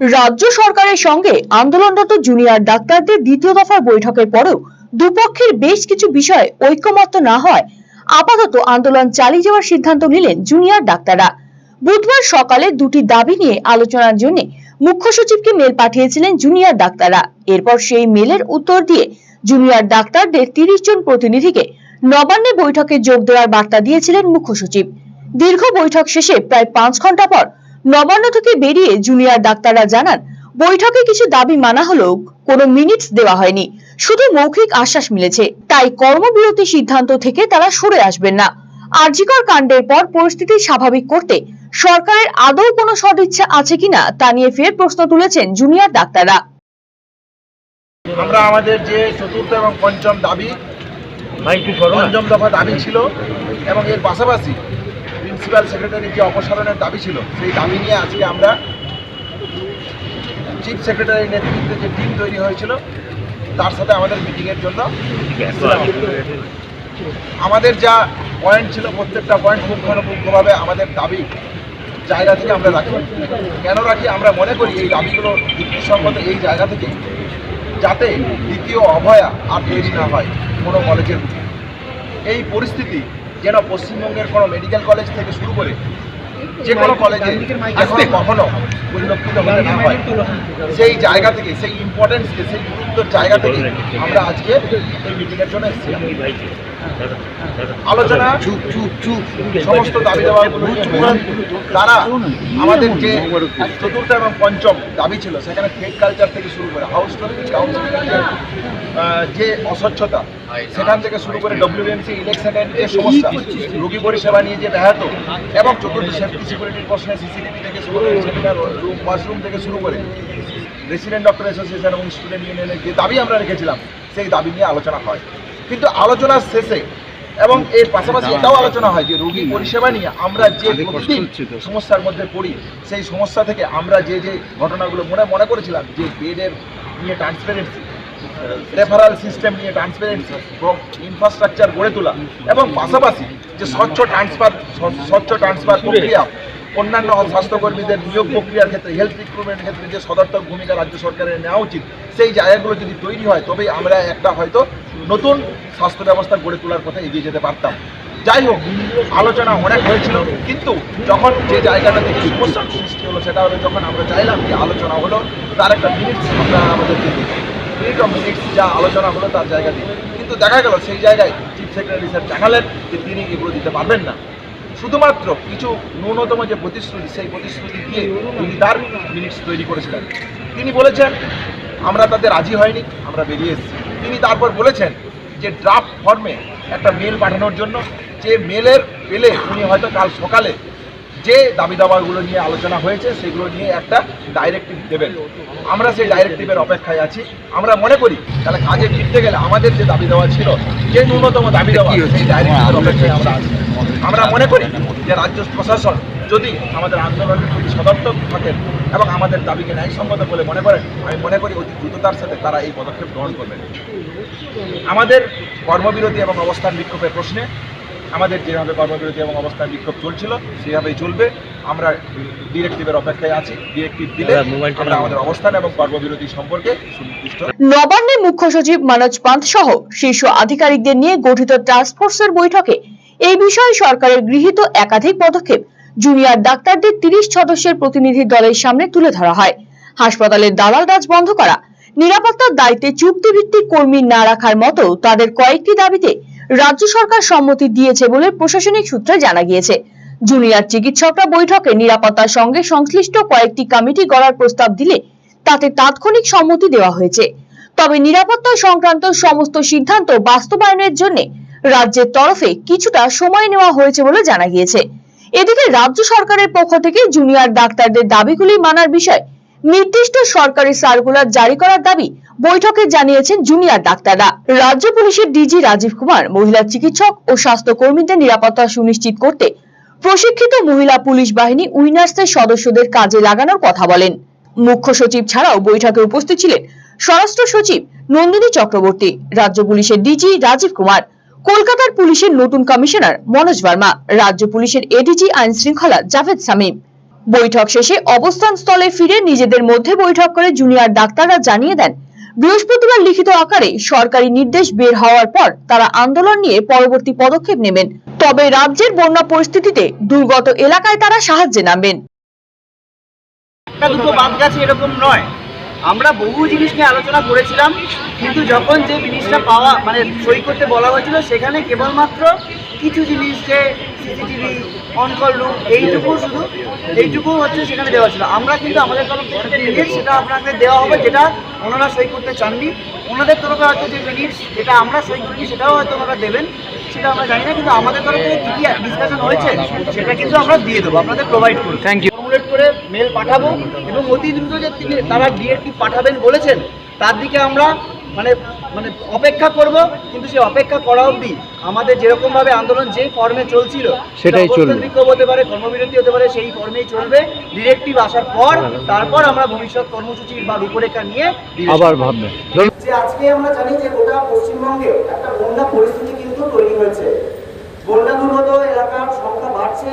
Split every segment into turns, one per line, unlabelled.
রাজ্য সরকারের সঙ্গে আন্দোলনরত জুনিয়র ডাক্তারদের দ্বিতীয় দফার বৈঠকের পরেও দুপক্ষের বেশ কিছু বিষয়ে ঐক্যমত্য না হয়, আপাতত আন্দোলন চালিয়ে যাওয়ার সিদ্ধান্ত নিলেন জুনিয়র ডাক্তাররা। বুধবার সকালে দুটি দাবি নিয়ে আলোচনার জন্য মুখ্য সচিবকে মেল পাঠিয়েছিলেন জুনিয়র ডাক্তাররা। এরপর সেই মেলের উত্তর দিয়ে জুনিয়র ডাক্তারদের তিরিশ জন প্রতিনিধিকে নবান্নে বৈঠকে যোগ দেওয়ার বার্তা দিয়েছিলেন মুখ্য সচিব। দীর্ঘ বৈঠক শেষে প্রায় পাঁচ ঘণ্টা পর নবান্ন থেকে বেরিয়ে জুনিয়র ডাক্তাররা জানান বৈঠকে কিছু দাবি মানা হলেও কোনো মিনিটস দেওয়া হয়নি। শুধু মৌখিক আশ্বাস মিলেছে। তাই কর্মবিরতি সিদ্ধান্ত থেকে তারা সরে আসবেন না। আরজিকর কাণ্ডের পর পরিস্থিতি স্বাভাবিক করতে সরকারের আদৌ কোনো সদিচ্ছা আছে কিনা তা নিয়ে ফের প্রশ্ন তুলেছেন জুনিয়র ডাক্তাররা।
আমরা আমাদের যে চতুর্থ এবং পঞ্চম দাবি পঞ্চম দফা দাবি ছিল এবং এর পাশাপাশি প্রিন্সিপাল সেক্রেটারির যে অপসারণের দাবি ছিল, সেই দাবি নিয়ে আজকে আমরা চিফ সেক্রেটারির নেতৃত্বে যে টিম তৈরি হয়েছিল, তার সাথে আমাদের মিটিংয়ের জন্য আমাদের যা পয়েন্ট ছিল, প্রত্যেকটা পয়েন্ট পুঙ্খানুপুঙ্খভাবে আমাদের দাবি জায়গা থেকে আমরা রাখি। কেন রাখি? আমরা মনে করি এই দাবিগুলো যুক্তিসঙ্গত এই জায়গা থেকে যাতে দ্বিতীয় অভয়া আর তৈরি না হয় কোনো কলেজের এই পরিস্থিতি যেন পশ্চিমবঙ্গের কোনো মেডিকেল কলেজ থেকে শুরু করে যে কোনো কলেজে আসতে কখনো পরিলক্ষিত হতে না হয়। সেই জায়গা থেকে, সেই ইম্পর্টেন্সকে সেই গুরুত্বের জায়গা থেকে আমরা আজকে এই মিটিংয়ের জন্য এসেছিলাম। আলোচনা, চুপ চুপ চুপ। সমস্ত দাবি দেওয়াগুলো তারা আমাদের যে চতুর্থ এবং পঞ্চম দাবি ছিল, সেখানে ফেক কালচার থেকে শুরু করে হাউস যে অস্বচ্ছতা, সেখান থেকে শুরু করে ডব্লিউএমসি ইলেকশনের যে সমস্যা, রোগী পরিষেবা নিয়ে যে ব্যাহত, এবং চতুর্থ সেফটি সিকিউরিটির প্রশ্নে সিসিটিভি থেকে শুরু করে সেমিনার রুম ওয়াশরুম থেকে শুরু করে রেসিডেন্ট ডক্টর অ্যাসোসিয়েশন এবং স্টুডেন্ট ইউনিয়নের যে দাবি আমরা রেখেছিলাম, সেই দাবি নিয়ে আলোচনা হয়। কিন্তু আলোচনার শেষে এবং এর পাশাপাশি এটাও আলোচনা হয় যে রোগী পরিষেবা নিয়ে আমরা যে প্রতিদিন সমস্যার মধ্যে পড়ি সেই সমস্যা থেকে আমরা যে যে ঘটনাগুলো মনে মনে করেছিলাম যে বেডের নিয়ে ট্রান্সপারেন্সি রেফারাল সিস্টেম নিয়ে ট্রান্সপারেন্সি ইনফ্রাস্ট্রাকচার গড়ে তোলা এবং পাশাপাশি যে স্বচ্ছ ট্রান্সফার স্বচ্ছ ট্রান্সফার প্রক্রিয়া অন্যান্য স্বাস্থ্যকর্মীদের নিয়োগ প্রক্রিয়ার ক্ষেত্রে হেলথ রিক্রুটমেন্টের ক্ষেত্রে যে সদর্থক ভূমিকা রাজ্য সরকারের নেওয়া উচিত, সেই জায়গাগুলো যদি তৈরি হয় তবেই আমরা একটা হয়তো নতুন স্বাস্থ্য ব্যবস্থা গড়ে তোলার কথা এগিয়ে যেতে পারতাম। যাই হোক, আলোচনা অনেক হয়েছিল, কিন্তু যখন যে জায়গাটা থেকে সমস্যার সৃষ্টি হলো, সেটা হলো যখন আমরা চাইলাম যে আলোচনা হলো, তার একটা মিনিটস আমরা আমাদেরকে দিই মিনিট অফ মিনিটস যা আলোচনা হলো, তার জায়গা দিয়ে। কিন্তু দেখা গেল, সেই জায়গায় চিফ সেক্রেটারি স্যার জানালেন যে তিনি এগুলো দিতে পারবেন না। শুধুমাত্র কিছু ন্যূনতম যে প্রতিশ্রুতি, সেই প্রতিশ্রুতি দিয়ে তিনি তার মিনিটস তৈরি করেছিলেন। তিনি বলেছেন, আমরা তাদের রাজি হয়নি, আমরা বেরিয়ে এসেছি। তিনি তারপর বলেছেন যে ড্রাফট ফর্মে একটা মেল পাঠানোর জন্য, যে মেলের পেলে উনি হয়তো কাল সকালে যে দাবি দাবাগুলো নিয়ে আলোচনা হয়েছে সেগুলো নিয়ে একটা ডাইরেক্টিভ দেবেন। আমরা সেই ডাইরেক্টিভের অপেক্ষায় আছি। আমরা মনে করি তাহলে কাজে ফিরতে গেলে আমাদের যে দাবি দেওয়া ছিল যে ন্যূনতম দাবি দেওয়া সেই ডাইরেক্টিভের অপেক্ষায় আমরা আছি। আমরা মনে করি যে রাজ্য প্রশাসন যদি আমাদের আন্দোলনের প্রতি সদর্থক থাকেন এবং আমাদের দাবিকে ন্যায়সঙ্গত বলে মনে করেন আমি মনে করি অতি দ্রুততার সাথে তারা এই পদক্ষেপ গ্রহণ করবেন। আমাদের কর্মবিরতি এবং অবস্থান বিক্ষোভের প্রশ্নে আমাদের যেভাবে কর্মবিরতি এবং অবস্থান বিক্ষোভ চলছিল সেভাবেই চলবে। আমরা ডিরেক্টিভের অপেক্ষায় আছি। ডিরেক্টিভ দিলে আমরা আমাদের অবস্থান এবং কর্মবিরতি সম্পর্কে সুনির্দিষ্ট।
নবান্নে মুখ্য সচিব মনোজ পান্ত সহ শীর্ষ আধিকারিকদের নিয়ে গঠিত টাস্কফোর্সের বৈঠকে এই বিষয়ে সরকারের গৃহীত একাধিক পদক্ষেপ জুনিয়র ডাক্তারদের তিরিশ সদস্যের প্রতিনিধি দলের সামনে তুলে ধরা হয়। হাসপাতালের দালাল রাজ বন্ধ করা নিরাপত্তার দায়িত্বে চুক্তিভিত্তিক কর্মী না রাখার মতো তাদের কয়েকটি দাবিতে রাজ্য সরকার সম্মতি দিয়েছে বলে প্রশাসনিক সূত্রে জানা গিয়েছে। জুনিয়র চিকিৎসকরা বৈঠকে নিরাপত্তার সঙ্গে সংশ্লিষ্ট কয়েকটি কমিটি গড়ার প্রস্তাব দিলে তাতে তাৎক্ষণিক সম্মতি দেওয়া হয়েছে। তবে নিরাপত্তা সংক্রান্ত সমস্ত সিদ্ধান্ত বাস্তবায়নের জন্য রাজ্যের তরফে কিছুটা সময় নেওয়া হয়েছে বলে জানা গিয়েছে। এদিকে রাজ্য সরকারের পক্ষ থেকে জুনিয়র ডাক্তারদের দাবিগুলি মানার বিষয়ে নির্দিষ্ট সরকারি সার্কুলার জারি করার দাবি বৈঠকে জানিয়েছেন জুনিয়র ডাক্তাররা। রাজ্য পুলিশের ডিজি রাজীব কুমার, মহিলা চিকিৎসক ও স্বাস্থ্য কর্মীদের নিরাপত্তা সুনিশ্চিত করতে প্রশিক্ষিত মহিলা পুলিশ বাহিনী উইনার্সের সদস্যদের কাজে লাগানোর কথা বলেন। মুখ্য সচিব ছাড়াও বৈঠকে উপস্থিত ছিলেন স্বরাষ্ট্র সচিব নন্দিনী চক্রবর্তী, রাজ্য পুলিশের ডিজি রাজীব কুমার, কলকাতার পুলিশের নতুন কমিশনার মনোজ ভার্মা, রাজ্য পুলিশের এডিজি আইন শৃঙ্খলা জাভেদ সামিম বৈঠক শেষে অবস্থান স্থলে ফিরে নিজেদের মধ্যে বৈঠক করে জুনিয়র ডাক্তাররা জানিয়ে দেন বৃহস্পতিবার লিখিত আকারে সরকারি নির্দেশ বের হওয়ার পর তারা আন্দোলন নিয়ে পরবর্তী পদক্ষেপ নেবেন। তবে রাজ্যের বন্যা পরিস্থিতিতে দুর্গত এলাকায় তারা সাহায্যে নামবেন।
এরকম নয়। আমরা বহু জিনিস নিয়ে আলোচনা করেছিলাম, কিন্তু যখন যে জিনিসটা পাওয়া মানে সই করতে বলা হয়েছিল, সেখানে কেবলমাত্র কিছু জিনিস যে সিসিটিভি অন কল রুম এইটুকু শুধু এইটুকু হচ্ছে সেখানে দেওয়া ছিল। আমরা কিন্তু আমাদের তরফ থেকে সেটা আপনাকে দেওয়া হবে যেটা ওনারা সই করতে চাননি। ওনাদের তরফে হয়তো যে মিনিট যেটা আমরা সই করিনি সেটাও হয়তো ওনারা দেবেন সেটা আমরা জানি না কিন্তু আমাদের তরফ থেকে কী কী ডিসকাশন হয়েছে সেটা কিন্তু আমরা দিয়ে দেবো আপনাদের প্রোভাইড করব। থ্যাংক ইউ ফর্মুলেট করে মেল পাঠাবো এবং অতি দ্রুত যে তিনি তারা ডিএটি পাঠাবেন বলেছেন তার দিকে আমরা মানে মানে অপেক্ষা করব কিন্তু সেই অপেক্ষা করা অবধি আমাদের যেরকম ভাবে আন্দোলন যে ফর্মে চলছিল
সেটাই চলবে।
বিক্ষোভ হতে পারে কর্মবিরতি হতে পারে সেই ফর্মেই চলবে। ডিরেক্টিভ আসার পর তারপর আমরা ভবিষ্যৎ কর্মসূচি বা রূপরেখা নিয়ে
আবার ভাববেন
যে আজকে আমরা জানি যে গোটা পশ্চিমবঙ্গে একটা বন্যা পরিস্থিতি কিন্তু তৈরি হয়েছে। বন্যা দুর্গত এলাকার সংখ্যা বাড়ছে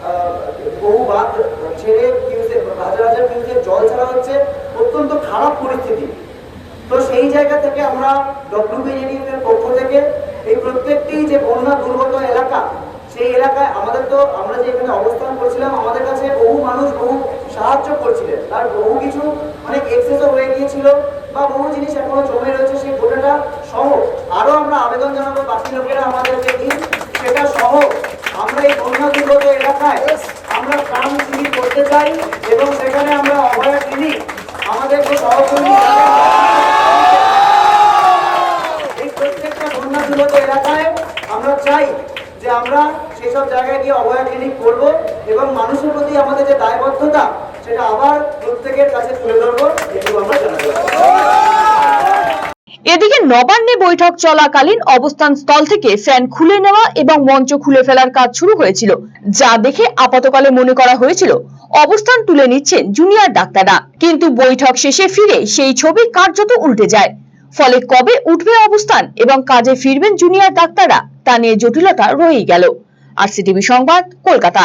আহ, বহু বাঁধ ছেড়ে কিউসে হাজার হাজার কিউসে জল ছাড়া হচ্ছে। অত্যন্ত খারাপ পরিস্থিতি। সেই জায়গা থেকে আমরা ডব্লিউবিএনএফ এর পক্ষ থেকে এই প্রত্যেকটি যে বন্যা দুর্গত এলাকা, সেই এলাকায় আমাদের তো আমরা যে এখানে অবস্থান করছিলাম, আমাদের কাছে বহু মানুষ বহু সাহায্য করছিলেন। তার বহু কিছু অনেক এক্সেসও হয়ে গিয়েছিল বা বহু জিনিস এখনও জমে রয়েছে, সেই গোটাটা সহ। আরও আমরা আবেদন জানাব বাকি লোকেরা আমাদেরকে দিন, সেটা সহ। আমরা এই বন্যা দুর্গত এলাকায় আমরা প্রাণ শিবির করতে চাই এবং সেখানে আমরা অভয়া ক্লিনিক আমাদের সহকর্মী এই প্রত্যেকটা বন্যা দুর্গত এলাকায় আমরা চাই আমরা সেসব জায়গায় গিয়ে অভয়া ক্লিনিক করব এবং মানুষের প্রতি আমাদের যে দায়বদ্ধতা, সেটা আবার প্রত্যেকের কাছে তুলে ধরবো, এটুকু আমরা জানাতে
এদিকে নবান্নে বৈঠক চলাকালীন অবস্থান স্থল থেকে ফ্যান খুলে নেওয়া এবং মঞ্চ খুলে ফেলার কাজ শুরু হয়েছিল, যা দেখে আপাতকালে মনে করা হয়েছিল, অবস্থান তুলে নিচ্ছেন জুনিয়র ডাক্তাররা। কিন্তু বৈঠক শেষে ফিরে সেই ছবি কার্যত উল্টে যায়। ফলে কবে উঠবে অবস্থান এবং কাজে ফিরবেন জুনিয়র ডাক্তাররা তা নিয়ে জটিলতা রয়েই গেল। আর সিটিভি সংবাদ, কলকাতা।